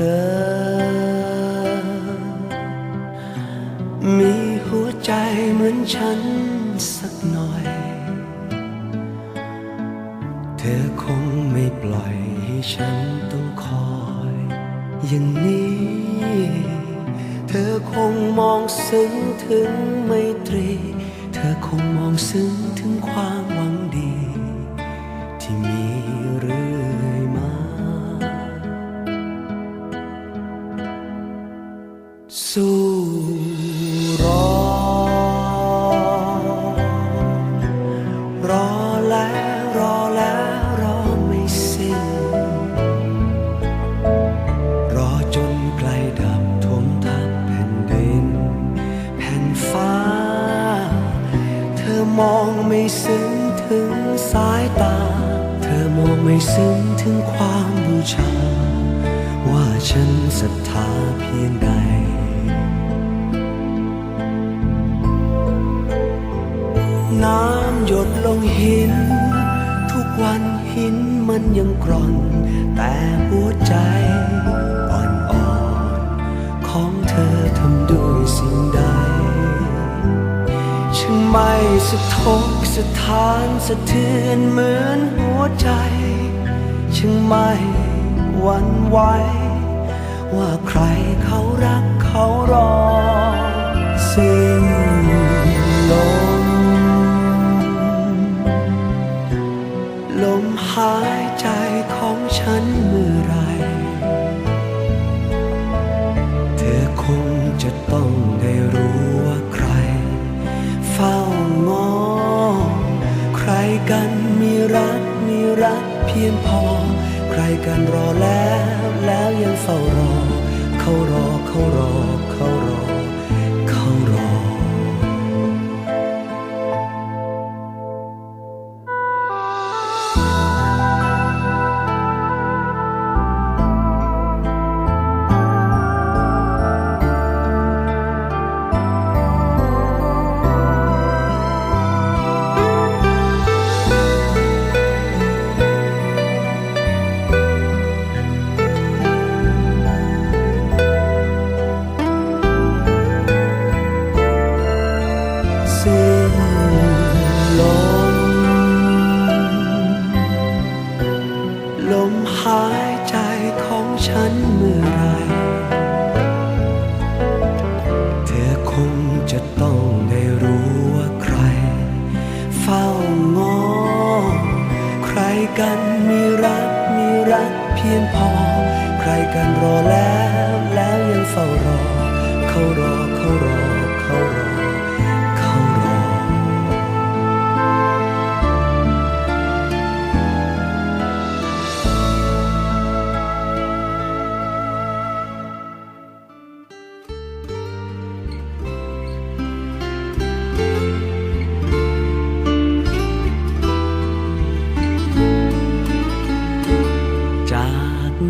เธอมีหัวใจเหมือนฉันสักหน่อย เธอคงไม่ปล่อยให้ฉันต้องคอย อย่างนี้ เธอคงมองซึ้งถึง แล้วรอแล้วรอไม่สิ้น รอจนไกลดับทมทับแผ่นดิน แผ่นฟ้า เธอมองไม่ซึ้งถึงสายตา เธอมองไม่ซึ้งถึงความบูชา ว่าฉันศรัทธาเพียงใดน้ำหยดลงหิน วันหินมันยังกร่อน แต่หัวใจอ่อนๆของเธอทำด้วยสิ่งใด ฉันไม่สะทกสะทานสะเทือนเหมือนหัวใจ ฉันไม่หวั่นไหวว่าใครเขารักเขารอสิ้น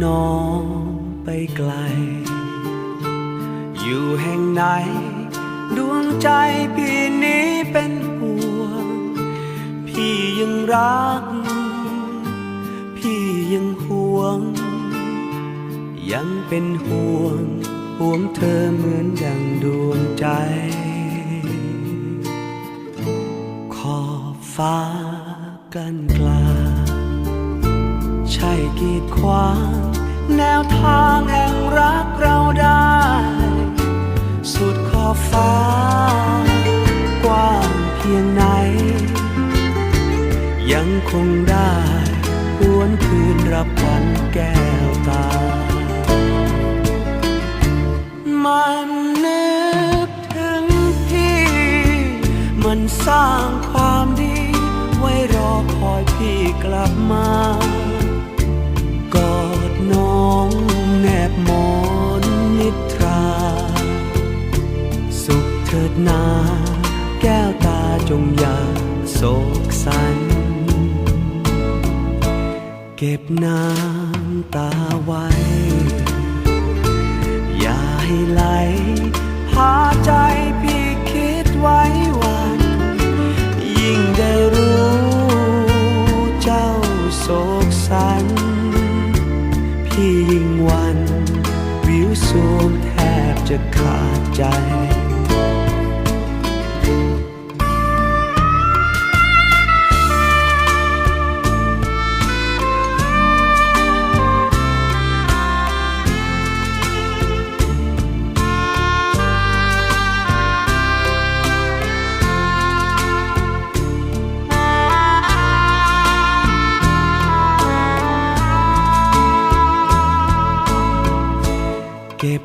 น้องไปไกล อยู่แห่งไหน ดวงใจพี่นี้เป็นห่วง พี่ยังรัก พี่ยังห่วง ยังเป็นห่วง ห่วงเธอเหมือนดังดวงใจ ขอบฟ้ากันไกล ใช่กีดขวางแนวทางแห่งรักเราได้ สุดขอบฟ้า กว้างเพียงไหน ยังคงได้หวนคืนรับวัญแก้วตา มันนึกถึงพี่ มันสร้างความดี ไว้รอคอยพี่กลับมา นา แก้วตาจงอย่าโศกสัน เก็บน้ำตาไว้ อย่าให้ไหลพาใจพี่คิดไว้วัน ยิ่งได้รู้เจ้าโศกสัน พี่ยิ่งวัน วิวสวมแทบจะขาดใจ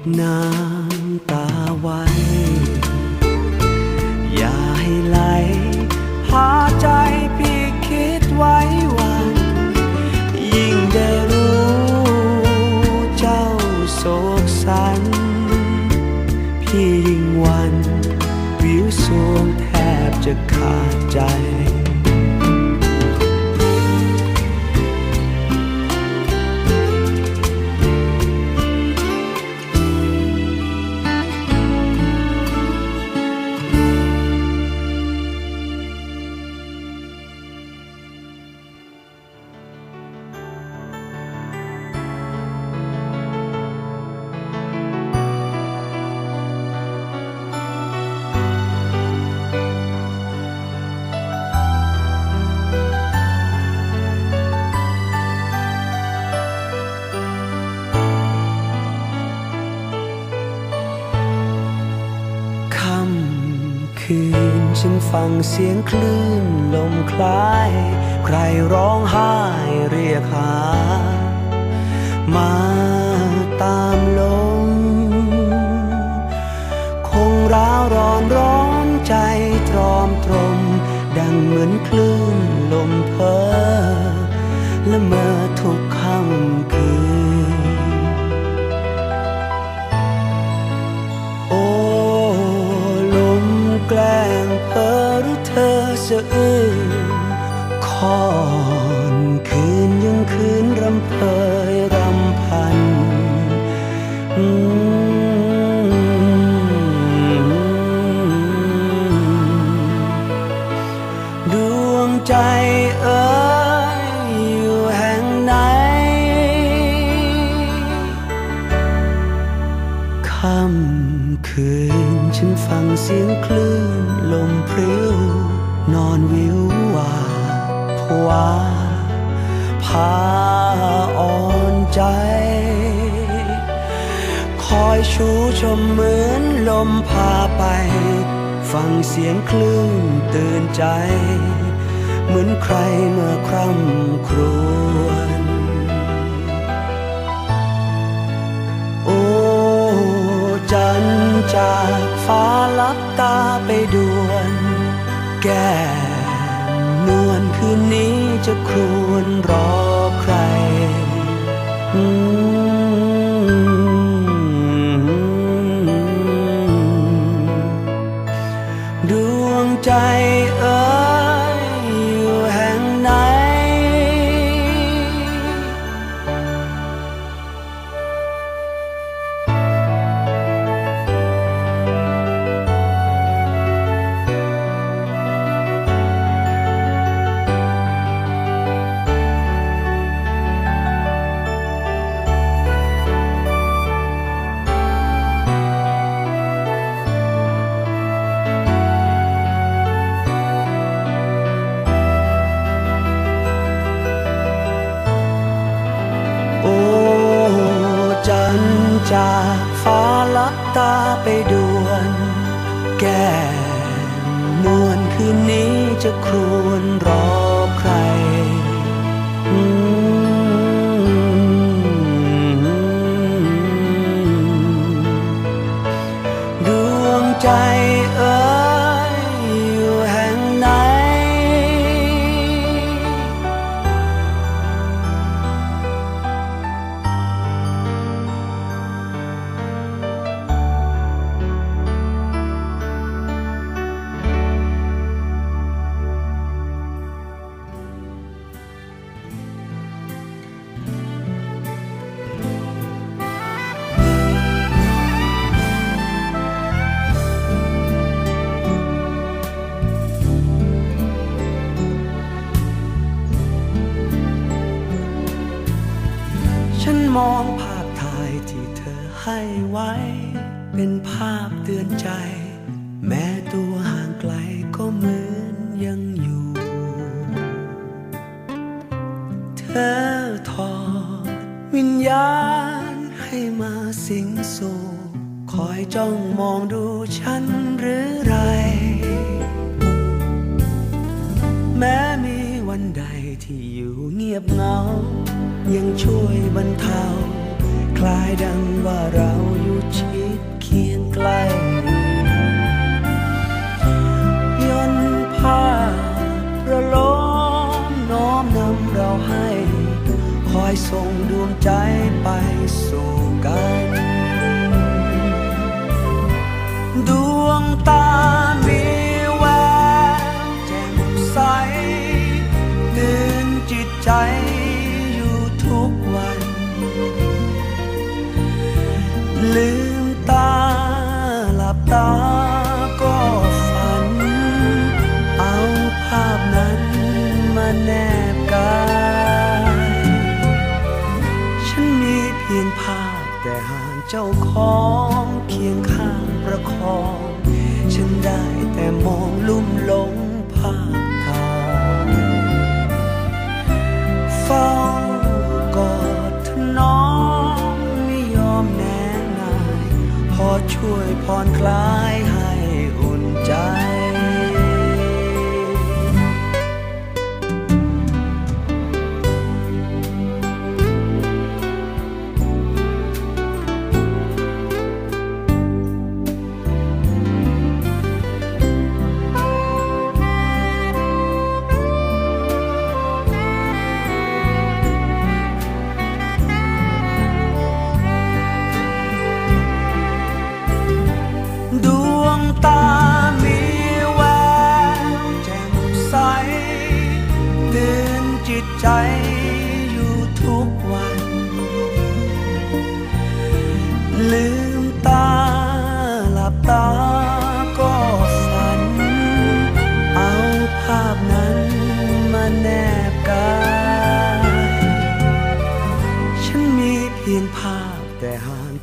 na ฟังเสียงคลื่นลมคล้าย ใครร้องไห้เรียกหา มาตามลม คงร้าวร้อนร้อนใจตรอมตรม ดังเหมือนคลื่นลมเพ้อละเมอ สะอื้นคอนคืนยังคืนรำ จะครวนร้อง เป็นภาพเตือนใจ แม้ตัวห่างไกลก็เหมือนยังอยู่ เธอทอดวิญญาณให้มาสิงสู่คอยจ้องมองดูฉันหรือไร แม้มีวันใดที่อยู่เงียบเหงา ยังช่วยบรรเทา คลายดังว่าเราอยู่ คียงใกล้ย่นผ้าประโลมน้อมนำเราให้ คอยส่งดวงใจไปสู่กัน ดวงตามีแววแจ่มใสตื่นจิตใจ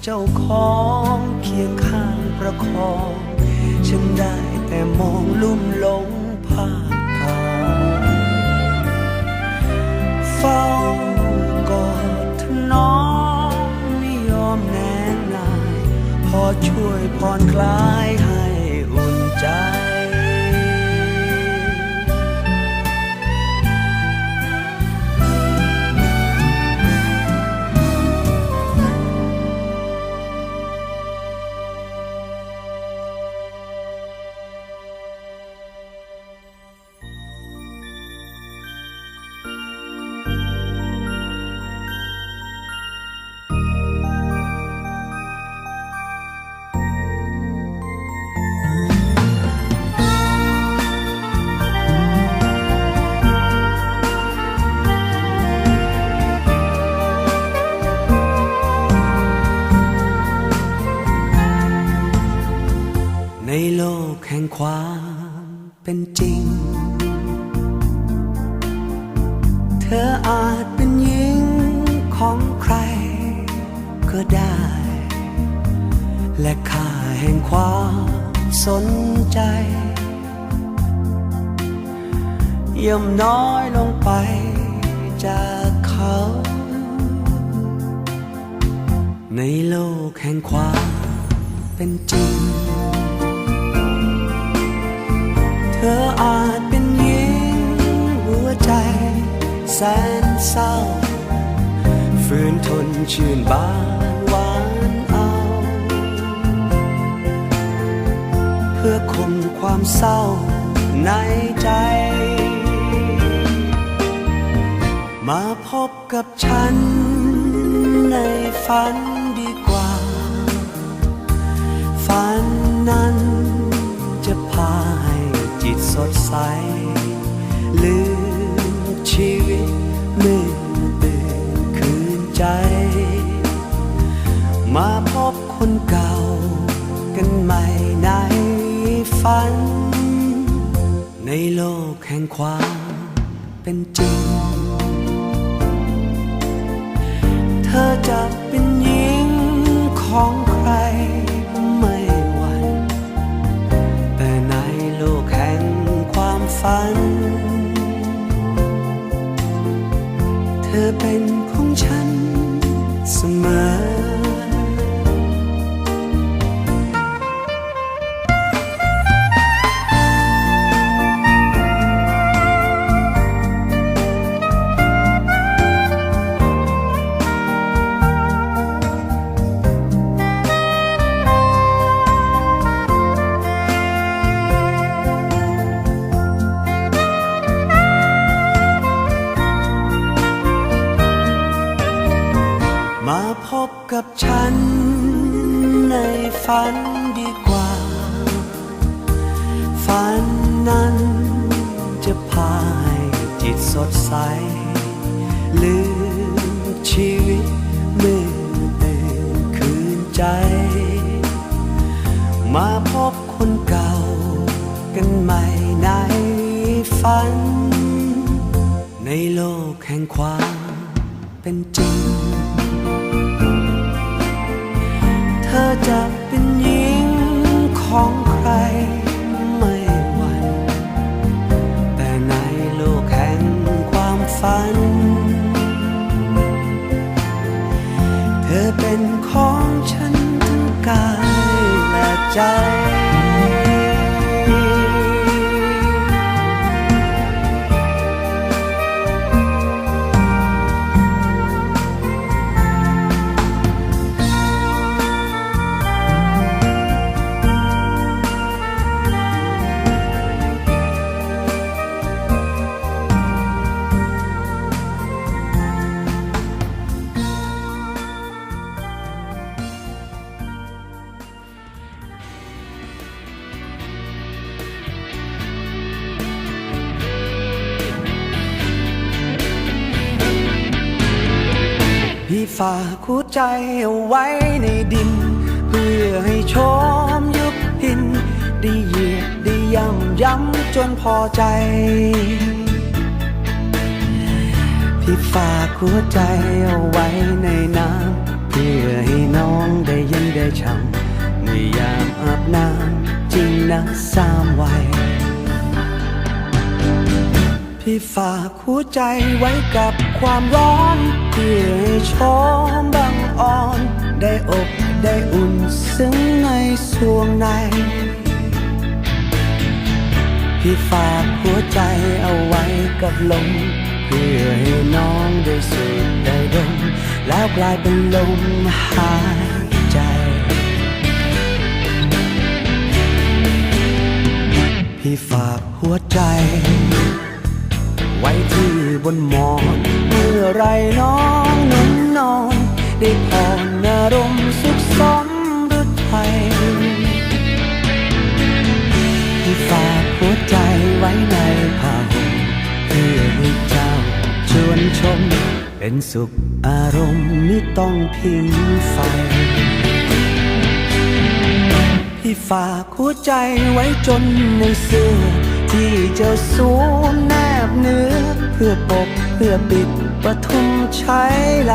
เจ้าของเคียงข้างประคอง ฉันได้แต่มองลุ่มหลงภาพถ่าเฝ้ากอดถนองไม่ยอมแน่นาย พอช่วยผ่อนคลายให้อุ่นใจ และค่าแห่งความสนใจย่อมน้อยลงไปจากเขา ในโลกแห่งความเป็นจริง เธออาจเป็นหญิงหัวใจแสนเศร้า ฝืนทนชื่นบานหวาน พื่อคงความเศร้าในใจ มาพบกับฉันในฝันดีกว่า ฝันนั้นจะพาให้จิตสดใส ลืมชีวิตมือตื่นคืนใจ มาพบคนเก่ากันใหม่ใน ฝัน ในโลกแห่งความเป็นจริง เธอจะเป็นหญิงของใครไม่หวั่นแต่ในโลกแห่งความฝัน เธอเป็นของฉันเสมอ ฝันดีกว่า ฝันนั้นจะพาให้จิตสดใส ลืมชีวิตเมื่อตื่นคืนใจ มาพบคนเก่ากันใหม่ในฝัน ในโลกแห่งความเป็นจริง เธอจะ แพอใจพี่ฝากหัวใจเอาไว้ในน้ำเพื่อให้น้องได้เย็นได้ช่ำเมื่อยามอาบน้ำจริงนะสามวัยพี่ฝากหัวใจไว้กับความร้อนเพื่อให้ชมบังอ่อน ได้อบได้อุ่นซึ้งในสวงใน พี่ฝากหัวใจเอาไว้กับลม เพื่อให้น้องได้สูดได้ดม แล้วกลายเป็นลมหายใจ พี่ฝากหัวใจ ไว้ที่บนหมอน เมื่อไรน้องนุ่นนอน ได้ผ่อนอารมณ์สุขสมหรือไทยที่ฝาก หัวใจไว้ในผ้าห่มเพื่อให้เจ้าชวนชม เป็นสุขอารมณ์ไม่ต้องพิงไฟพี่ฝากหัวใจไว้จนในเสื้อ ที่จะสวมแนบเนื้อ เพื่อปกเพื่อปิดปทุมใช้ไหล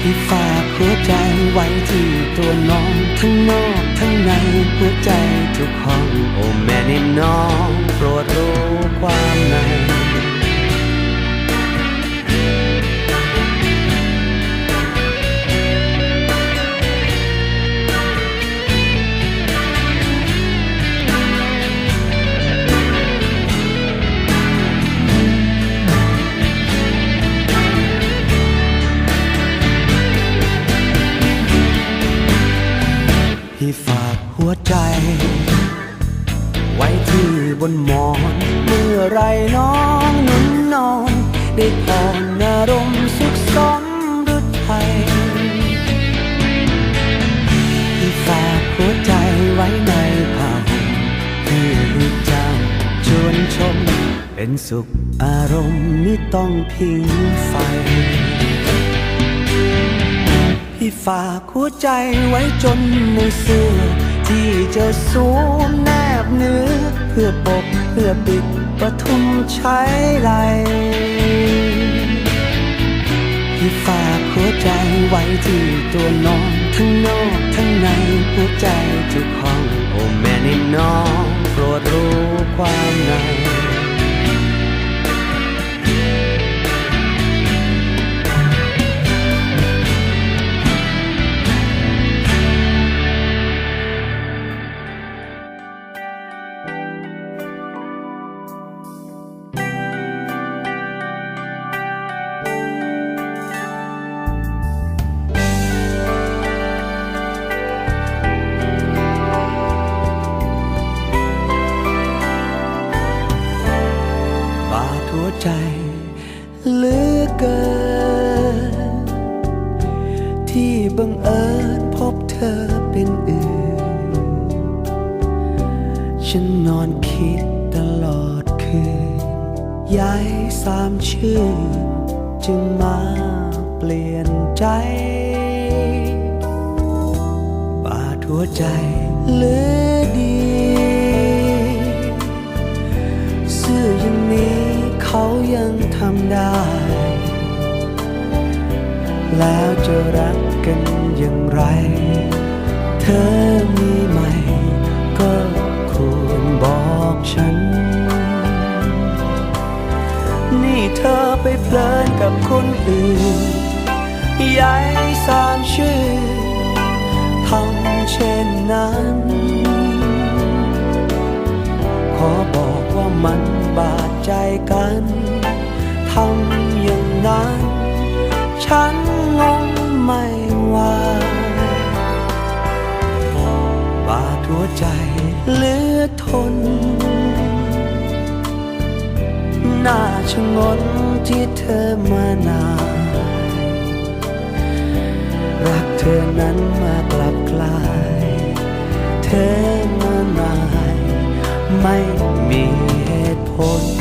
พี่ฝาก หัวใจไว้ที่ตัวน้องทั้งนอกทั้งในหัวใจทุกห้อง โอ้แม่นี่น้องโปรดรู้ความใน วใจ ไว้ที่บนหมอน เมื่อไรน้องนุ่นนอน ได้ผ่อนอารมณ์สุขสมรือไทยพี่ฝากหัวใจไว้ในผ้าห่มเพื่อให้จ้าชวนชม เป็นสุขอารมณ์ไม่ต้องพิงไฟพี่ฝากหัวใจไว้จนในเสื้อ ที่จะสวมแนบเนื้อ เพื่อปกเพื่อปิดปทุมใช้ไหลใจไว้ที่ตัวน้อง ทั้งนอกทั้งในหัวใจทุกห้อง โอ้แม่นี่น้องโปรดรู้ความใน รักกันอย่างไร เธอมีไหม ก็ควรบอกฉัน นี่เธอไปเพลินกับคนอื่นยายสามชื่อทำเช่นนั้น ขอบอกว่ามันบาดใจกัน ทำอย่างนั้น ฉันงง ไม่ว่าบาดหัวใจเหลือทน น่าชงนที่เธอมานานรักเธอนั้นมากลับกลาย เธอมานายไม่มีเหตุผล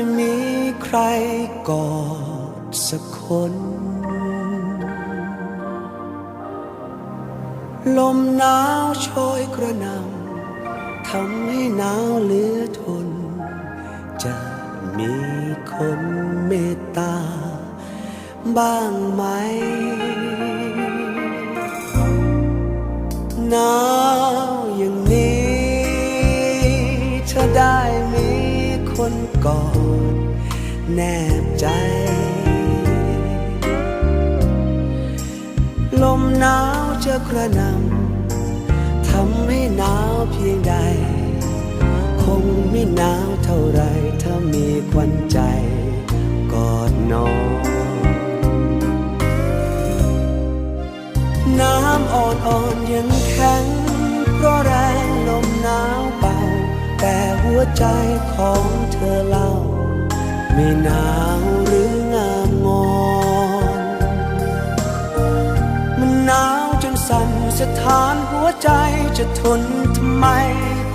จะมีใครกอดสักคน ลมหนาวโชยกระนำทำให้หนาวเหลือทน จะมีคนเมตตา บ้างไหมหนาว แนบใจ ลมหนาวจะกระนำทำให้หนาวเพียงใด คงไม่หนาวเท่าไรถ้ามีควันใจกอดนอนน้ำอ่อนๆยังแข็งเพราะแรงลมหนาวเบาแต่หัวใจของเธอลา ไม่หนาวหรืองามงอนมันหนาวจนสั่นสะท้านหัวใจจะทนทำไม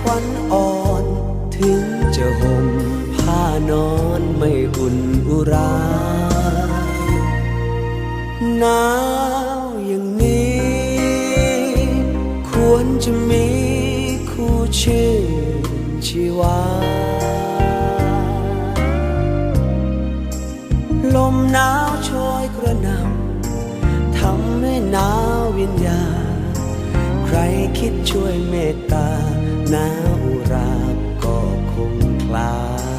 ควันอ่อน ถึงจะห่มผ้านอนไม่อุ่นอุราหนาวอย่างนี้ ควรจะมีคู่ชื่นชีวา หนาวช่วยกระนำทำให้หนาววิญญา ใครคิดช่วยเมตตาหนาอุราก็คงคลาย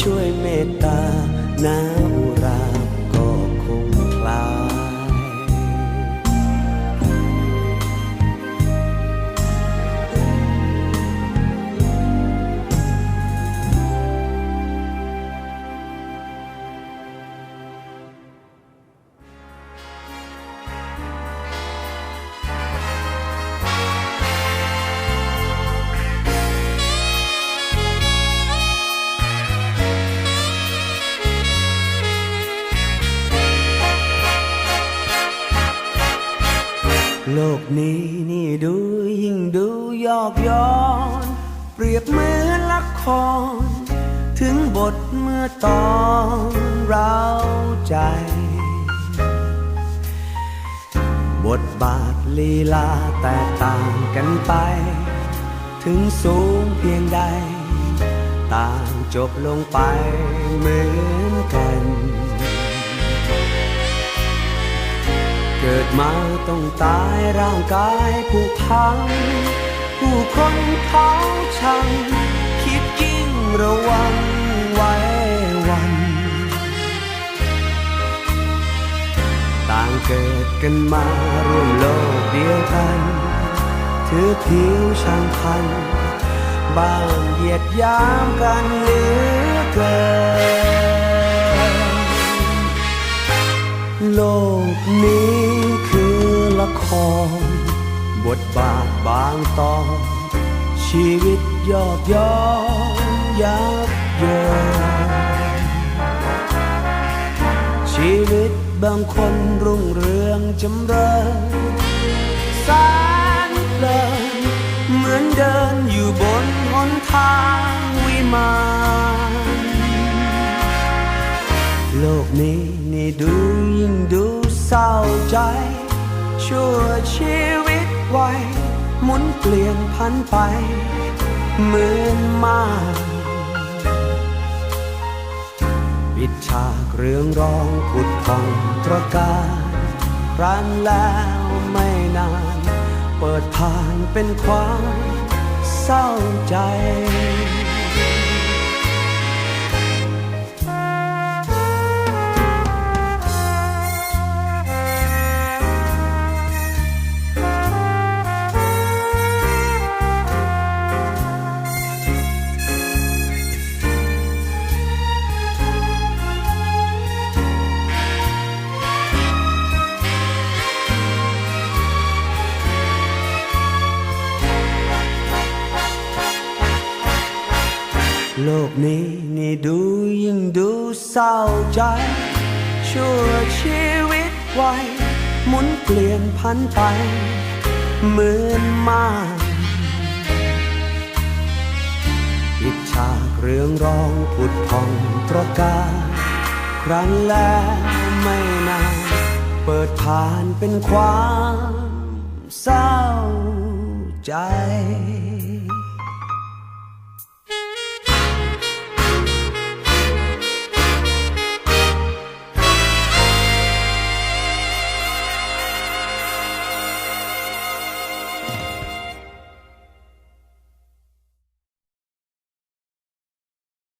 ช่วยเมตตาหนาวอุราก็คงคลา อตอนเราใจ บทบาทลีลาแตกต่างกันไป ถึงสูงเพียงใด ต่างจบลงไปเหมือนกัน เกิดมาต้องตายร่างกายผู้พัง ผู้คนเขาชังคิดยิ่งระวังไว้ ต่างเกิดกันมาร่วมโลกเดียวกัน ถือผิวช่างพัน บ้างเหยียดยามกันเหลือเกิน โลกนี้คือละคร บทบาทบางตอน ชีวิตยอกย้อนยับเยินชีวิต บางคนรุ่งเรืองจำเริญแสนเพลินเหมือนเดินอยู่บนหนทางวิมานโลกนี้นี่ดูยิ่งดูเศร้าใจ ชั่วชีวิตไวหมุนเปลี่ยนพันไปเหมือนมาก ฉากเรื่องร้องผุดพองตระการรันแล้วไม่นาน เปิดผ่านเป็นความเศร้าใจ กนี้นี่ดูยิ่งดูเศร้าใจ ชั่วชีวิตไวหมุนเปลี่ยนพันไปเหมือนมากปิดฉากเรื่องร้องผุดพองตระการครั้นแล้วไม่นานเปิดผ่านเป็นความเศร้าใจ